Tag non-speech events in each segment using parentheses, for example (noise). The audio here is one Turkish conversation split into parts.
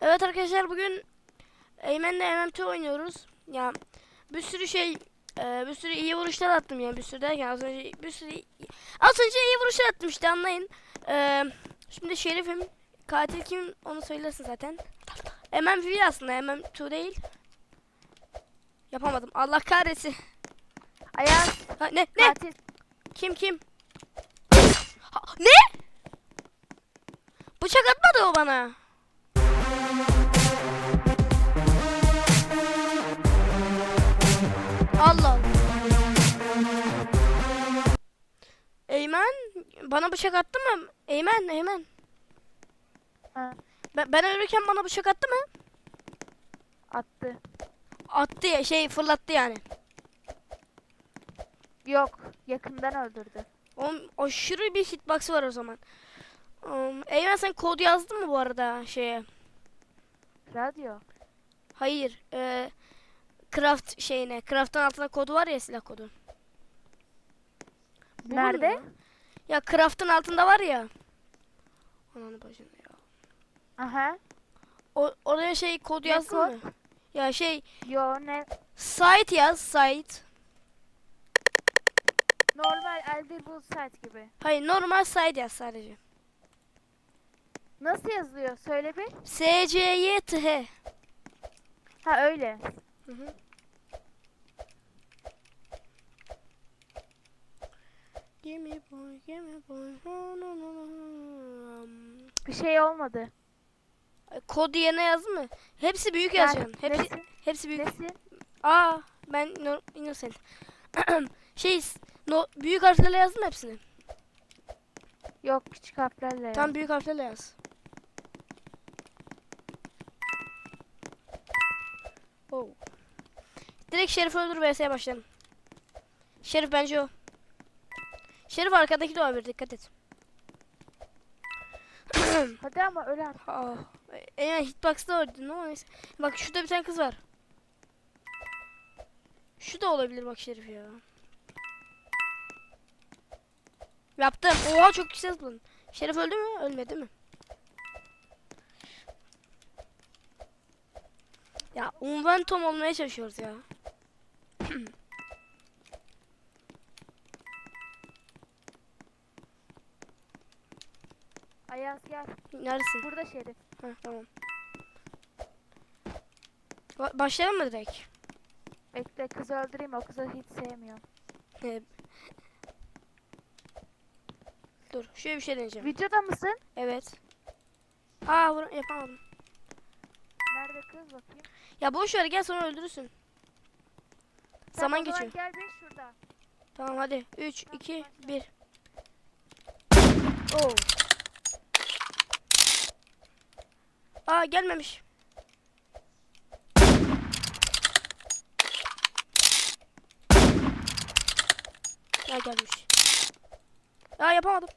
Evet arkadaşlar bugün Eymen'le MM2 oynuyoruz. Ya bir sürü şey e, bir sürü iyi vuruşlar attım ya bir sürü derken az önce bir sürü az önce iyi vuruşlar attım işte anlayın. E, şimdi Şerif'im katil kim onu söylersin zaten. MM1 aslında MM2 değil. Yapamadım. Allah kahretsin. Ayaz Ha, ne ne katil. kim kim? Ha, ne? Bıçak atmadı o bana. Allah Allah. Eymen bana bıçak attı mı? Eymen, Eymen. Ha, Ben, ben ölürken bana bıçak attı mı? attı. Attı ya şey fırlattı yani. Yok yakından öldürdü. Oğlum aşırı bir hitbox var o zaman. Um, Eymen sen kod yazdın mı bu arada şeye? Radyo. Hayır. E, craft şeyine. Craft'ın altında kodu var ya silah kodu. Bu Nerede? mu? Ya craft'ın altında var ya. Ananı bacını ya. Aha. O, oraya şey kod Ne yazdın kod? mı? Ya şey Yo ne? site yaz site. Normal Elder Bull site gibi. Hayır normal site yaz sadece. Nasıl yazılıyor? Söyle bir. S C Y T H. Ha öyle. Hı hı. Gimme boy, gimme boy. Bir şey olmadı. Kod yerine yazdın mı? Hepsi büyük Gel, yazacaksın. Hepsi Nesin? hepsi büyük. Nesin? Aa, ben no, innocent. (clears throat) şey, no, büyük harflerle yazdım hepsini. Yok küçük harflerle. Tam büyük harflerle yaz. Oh. Direkt Şerif öldür vs'ye başlayalım. Şerif bence o. Şerif arkadaki de olabilir dikkat et. (clears throat) Hadi ama öyle at. Aa, yani hitbox'ta öldün ama neyse. Bak şurada bir tane kız var. Şu da olabilir bak Şerif ya. Yaptım. Oha çok güzel zıpladın. Şerif öldü mü? Ölmedi mi? Ya Unventom olmaya çalışıyoruz ya. (clears throat) Ayaz gel. Neredesin? Burada Şerif. Ha tamam. Ba- başlayalım mı direkt? Bekle kızı öldüreyim o kızı hiç sevmiyorum. Ee, Dur şöyle bir şey deneyeceğim. Videoda mısın? Evet. Aa vur yapamadım. Nerede kız bakayım. Ya boş ver gel sonra öldürürsün. Zaman geçiyor. Gel bir şurada. Tamam hadi. 3 2 1. Oo. Aa gelmemiş. Ya gelmiş. Aa yapamadım.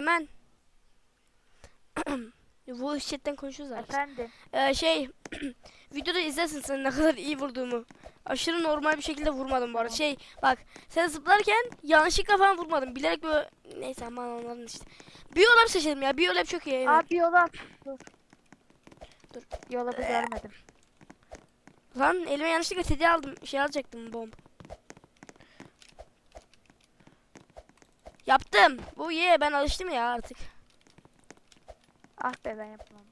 Eymen. (clears throat) Bu chatten konuşuyoruz artık. Efendim. Ee, şey (clears throat) videoda izlersin sen ne kadar iyi vurduğumu. Aşırı normal bir şekilde vurmadım bu arada. Şey bak sen zıplarken yanlışlıkla falan vurmadım. Bilerek böyle neyse aman anladın işte. Biyolab seçelim ya. Biyolab çok iyi. Eymen. Abi yola at. Dur. Dur. Yola bir görmedim. Lan elime yanlışlıkla tedi aldım. Şey alacaktım bomb. Yaptım. Bu ye ben alıştım ya artık. Ah be ben yapmam.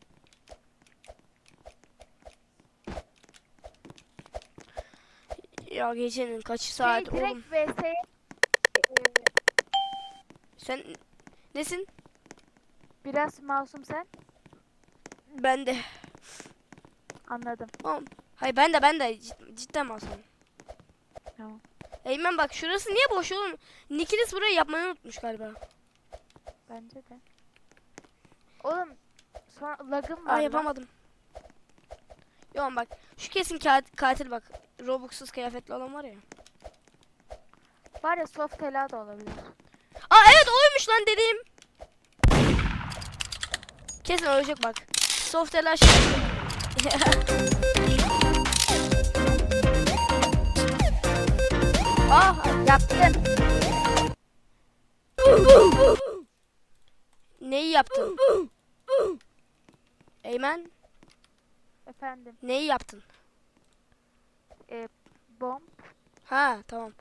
Ya gecenin kaç saat şey, oğlum. direkt VS'ye Sen nesin? biraz masum sen. Ben de. Anladım. Oğlum. Hayır ben de ben de cid- cidden masumum. Tamam. Eymen bak şurası niye boş oğlum? Nikilis burayı yapmayı unutmuş galiba. Bence de. Oğlum sonra lagım var. Aa lan. yapamadım. Yoğun bak. Şu kesin kat- katil bak. Robux'suz kıyafetli olan var ya. Var ya soft tela da olabilir. Aa evet oymuş lan dediğim. Kesin ölecek bak. Soft telaş. (laughs) Ah Yaptın. neyi yaptın? Eymen Efendim. neyi yaptın? Bomb. Ha tamam.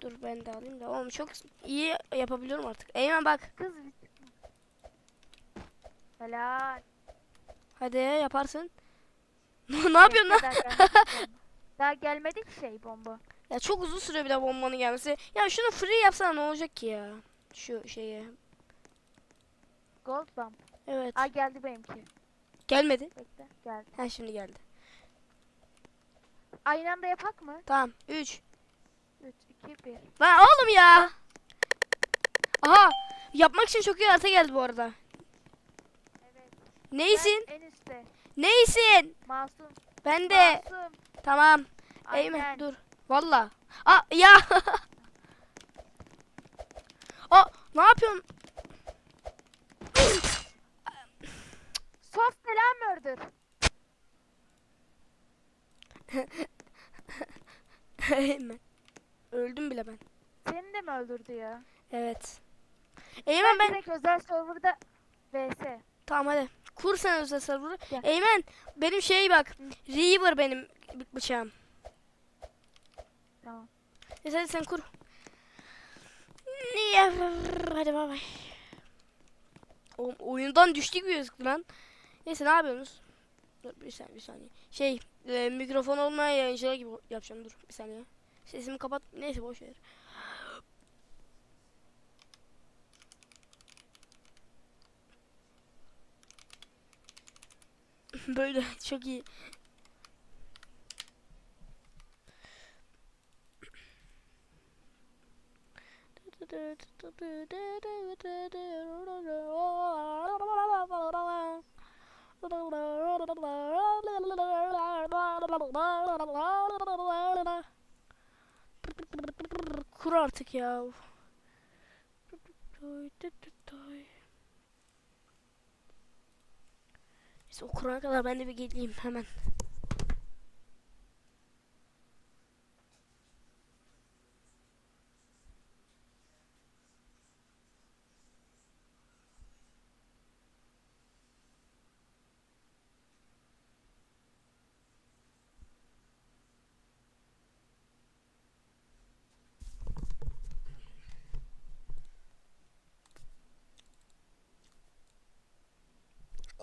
Dur ben de alayım da. Oğlum çok iyi yapabiliyorum artık. Eymen bak. Kız. Helal. Hadi yaparsın. (laughs) ne yapıyorsun lan? Daha gelmedi bomba. Daha gelmedi ki şey bomba. Ya çok uzun sürüyor bir de bombanın gelmesi. Ya şunu free yapsana ne olacak ki ya? Şu şeyi. Gold bomb. Evet. Aa geldi benimki. Gelmedi. Bekle. Geldi. Ha şimdi geldi. Aynı anda yapak mı? Tamam. 3. 3, 2, 1. Lan oğlum ya. Aha. Yapmak için çok iyi harita geldi bu arada. Evet. Neysin? Ben en üstte. Neysin? Masum. Ben de. Masum. Tamam. Eymen dur. Valla. Aa ya. (laughs) Aa ne yapıyorsun? (laughs) Soft selam murder. Eymen. Öldüm bile ben. Seni de mi öldürdü ya? Evet. Eymen ben Direkt özel serverda vs. Tamam hadi. Kur sen özel server'ı. Gel. Eymen benim şey bak. Reaver benim bı- bıçağım. Tamam. Neyse hadi sen kur. Niye? Hadi bay bay. Oğlum oyundan düştük bir yazık lan. Neyse ne yapıyorsunuz? Dur bir saniye bir saniye. Şey e, mikrofon olmayan yayıncılar gibi yapacağım dur bir saniye. Sesimi kapat. Neyse boş ver. (laughs) Böyle çok iyi. Kur artık ya. Neyse o kurana kadar ben de bir geleyim hemen.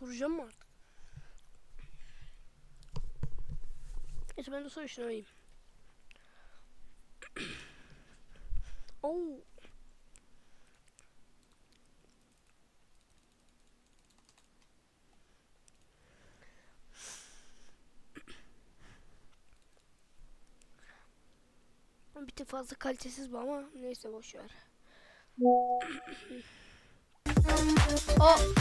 Kuracağım mı artık? Neyse ben de soru işini arayayım. (coughs) Oo. Bir tık fazla kalitesiz bu ama neyse boş (coughs) (coughs) ver. o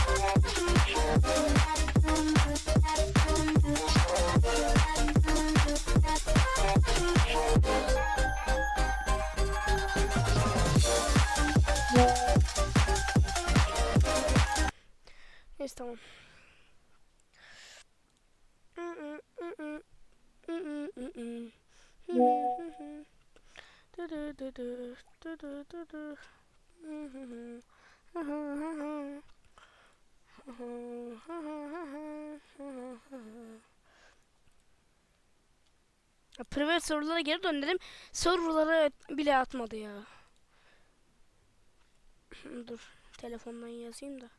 Neyse Private sorulara geri dönelim. Soruları bile atmadı ya. (clears throat) Dur. Telefondan yazayım da.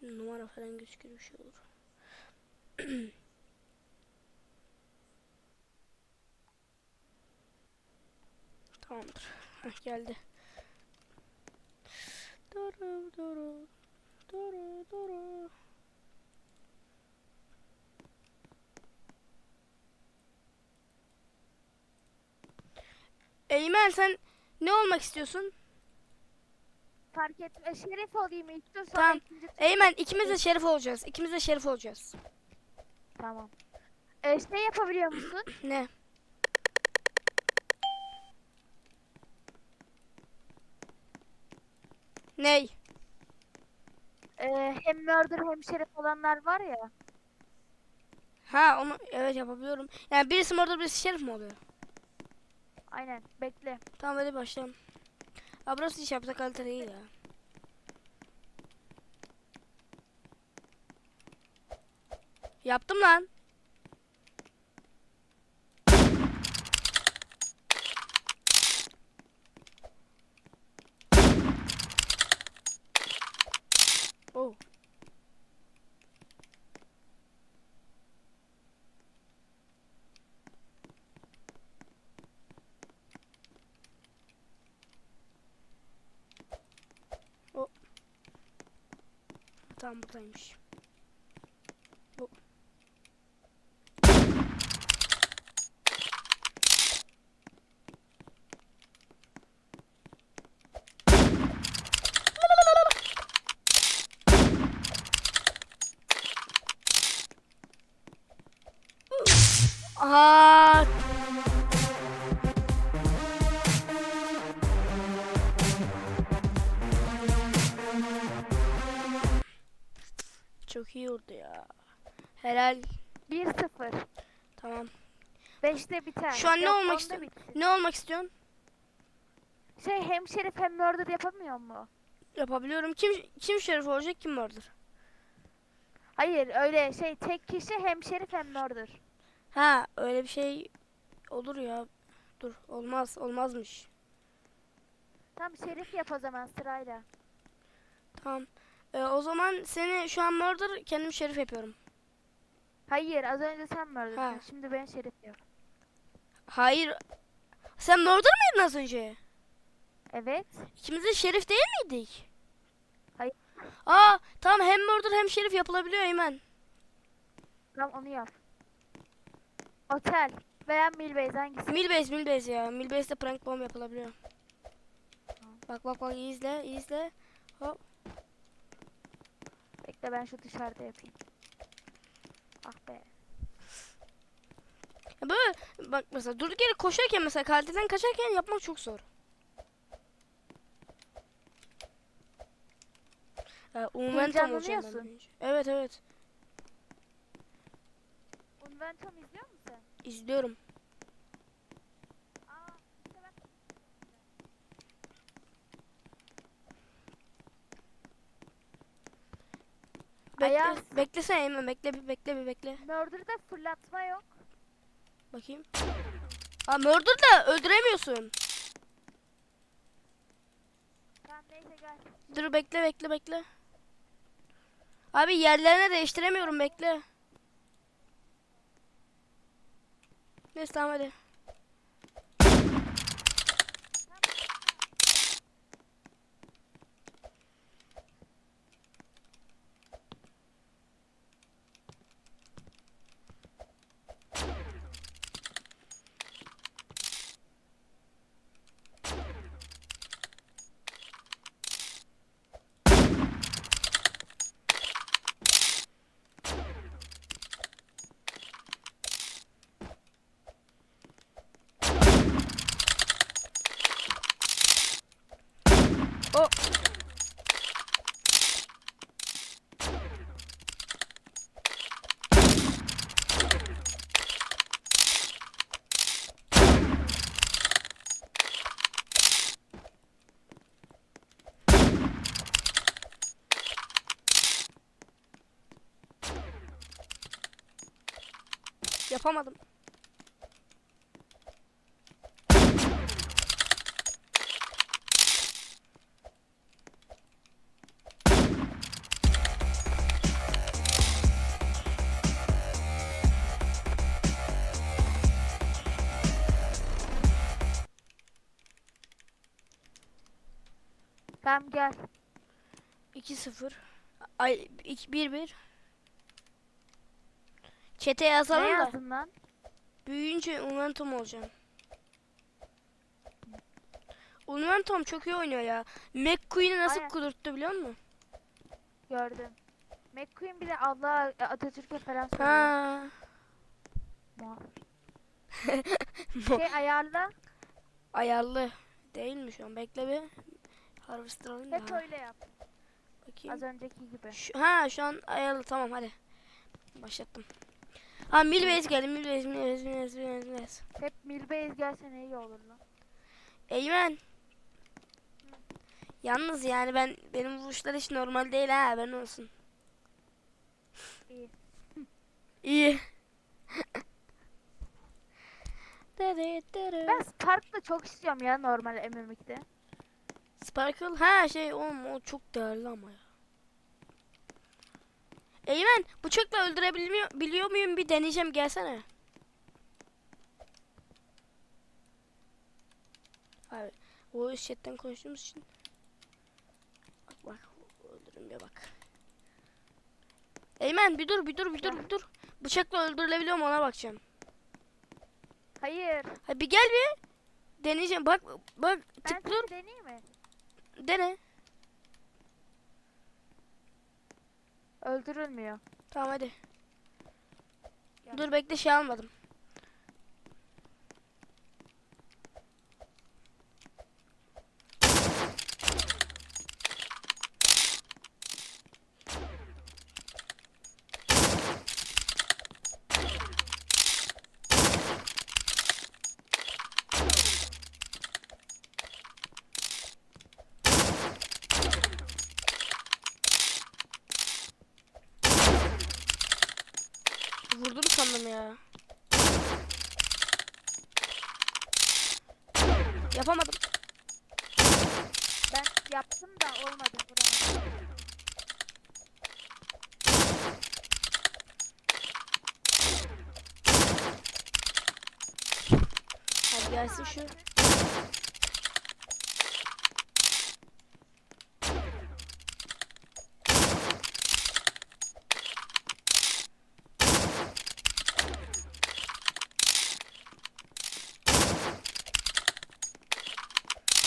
Şimdi numara falan gözükür bir şey olur. (clears throat) Tamamdır. Heh, geldi. Duru duru. Duru duru. Eymen sen ne olmak istiyorsun? Fark etme. Şerif olayım ilk tur sonra Tamam. ikinci. Eymen ikimiz de şerif olacağız. İkimiz de şerif olacağız. Tamam. Ee, şey yapabiliyor musun? Ne? Ney? Ee, hem murder hem şerif olanlar var ya. Ha onu evet yapabiliyorum. Yani birisi murder birisi şerif mi oluyor? Aynen. Bekle. Tamam hadi başlayalım. Aa burası hiç yapsa kalite değil ya. Yaptım lan. Oh. Tamam buradaymış. Bu. Aha. Helal. 1-0. Tamam. 5'te biter. Şu an ne Yok, olmak istiyorsun? Ne olmak istiyorsun? Şey hem şerif hem murder yapamıyor mu? Yapabiliyorum. Kim kim şerif olacak kim vardır? Hayır öyle şey tek kişi hem şerif hem murder. Ha öyle bir şey olur ya. Dur olmaz olmazmış. Tamam şerif yap o zaman sırayla. Tamam. Ee, o zaman seni şu an murder kendim şerif yapıyorum. Hayır az önce sen murder'sın. Ha. Şimdi ben şerif yap. Hayır. Sen murder mıydın az önce? Evet. İkimiz de şerif değil miydik? Hayır. Aa tamam hem murder hem şerif yapılabiliyor Eymen. Tamam onu yap. Otel veya Milbase hangisi? Milbase Milbase ya. Milbase'de prank bomb yapılabiliyor. Bak bak bak iyi izle iyi izle. Bekle ben şu dışarıda yapayım. Ah be. Ya böyle bak mesela durduk yere koşarken mesela kaliteden kaçarken yapmak çok zor. Ya, Momentum olacağım ben. Evet evet. Unventum izliyor musun izliyorum. Aa, işte bak. Bekle, Ayaz. beklesene Eymen bekle bir bekle bir bekle. Murder'da fırlatma yok. Bakayım. Aa murder da öldüremiyorsun. Tamam neyse gel. Dur bekle bekle bekle. Abi yerlerine değiştiremiyorum bekle. Neyse tamam hadi. O Yapamadım. Tamam gel. 2-0. Ay 1-1. Çete Ne yazalım da. yazdın lan? Büyüyünce Momentum olacağım. Momentum çok iyi oynuyor ya. McQueen'i nasıl Aynen. kudurttu biliyor musun? Gördüm. McQueen bir de Allah Atatürk'e falan söylüyor. Ha. (laughs) Şey ayarla. Ayarlı. Değil mi şu an? Bekle bir. Harvester alayım da. Hep öyle yap. Bakayım. Az önceki gibi. Şu, ha şu an ayarlı tamam hadi. Başlattım. Ha Milbase geldi. Milbase, Milbase, Milbase, Milbase. Hep Milbase gelsene iyi olur lan. Eymen. Yalnız yani ben benim vuruşlar hiç normal değil ha haberin olsun. İyi. İyi. Ben Spark'la çok istiyorum ya normal MMX'de. Sparkle ha şey oğlum o çok değerli ama ya. Eymen bıçakla öldürebiliyor biliyor muyum bir deneyeceğim gelsene. Abi o chatten konuştuğumuz için. Bak bak öldürün bir bak. Eymen bir dur bir dur bir dur bir dur. Bıçakla öldürülebiliyor mu ona bakacağım. Hayır. Ha bir gel bir. Deneyeceğim bak bak Ben tık dur deneyeyim mi? dene. Öldürülmüyor. Tamam hadi. Dur bekle şey almadım. Yapamadım. Ben yaptım da olmadı. Vuramadım. Hadi gelsin şu.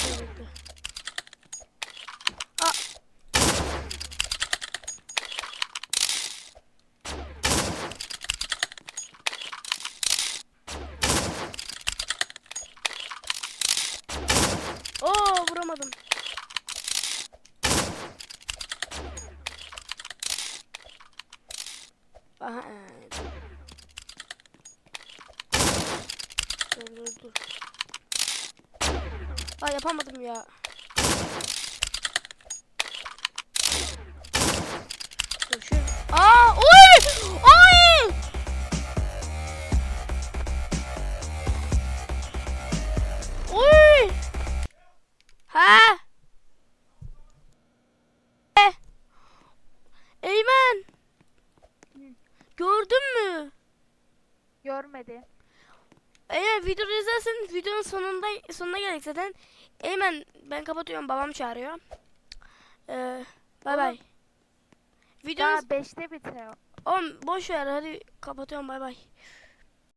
Dur bekle. Aa. Oo vuramadım. Aha. ee, Dur dur dur. Aa yapamadım ya. Görmedi. Eğer video izlersen videonun sonunda sonuna geldik zaten. Eymen ben kapatıyorum babam çağırıyor. Ee, bay bay. Videonun Daha 5'te bitiyor. Oğlum boş ver hadi kapatıyorum bay bay.